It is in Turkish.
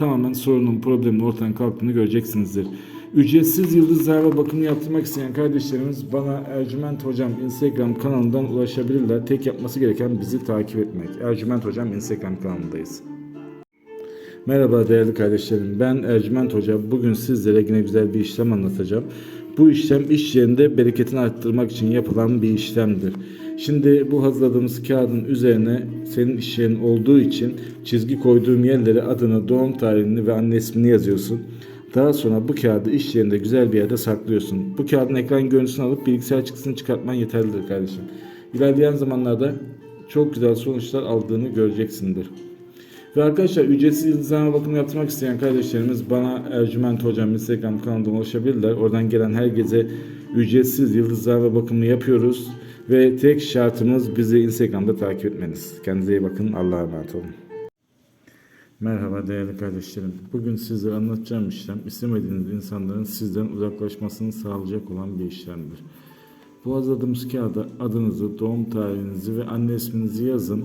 tamamen sorunun, problemin ortadan kalktığını göreceksinizdir. Ücretsiz yıldız zarfa bakımı yaptırmak isteyen kardeşlerimiz bana Ercüment Hocam Instagram kanalından ulaşabilirler. Tek yapması gereken bizi takip etmek. Ercüment Hocam Instagram kanalındayız. Merhaba değerli kardeşlerim. Ben Ercüment Hoca. Bugün sizlere yine güzel bir işlem anlatacağım. Bu işlem iş yerinde bereketini arttırmak için yapılan bir işlemdir. Şimdi bu hazırladığımız kağıdın üzerine senin iş yerin olduğu için çizgi koyduğum yerlere adını, doğum tarihini ve anne ismini yazıyorsun. Daha sonra bu kağıdı iş yerinde güzel bir yerde saklıyorsun. Bu kağıdın ekran görüntüsünü alıp bilgisayar çıktısını çıkartman yeterlidir kardeşim. İlerleyen zamanlarda çok güzel sonuçlar aldığını göreceksindir. Ve arkadaşlar ücretsiz yıldızlama bakımı yaptırmak isteyen kardeşlerimiz bana Ercüment Hocam Instagram kanalından ulaşabilirler. Oradan gelen herkese ücretsiz yıldızlama bakımı yapıyoruz. Ve tek şartımız bizi Instagram'da takip etmeniz. Kendinize iyi bakın. Allah'a emanet olun. Merhaba değerli kardeşlerim. Bugün sizlere anlatacağım işlem istemediğiniz insanların sizden uzaklaşmasını sağlayacak olan bir işlemdir. Bu hazırladığımız kağıda adınızı, doğum tarihinizi ve anne isminizi yazın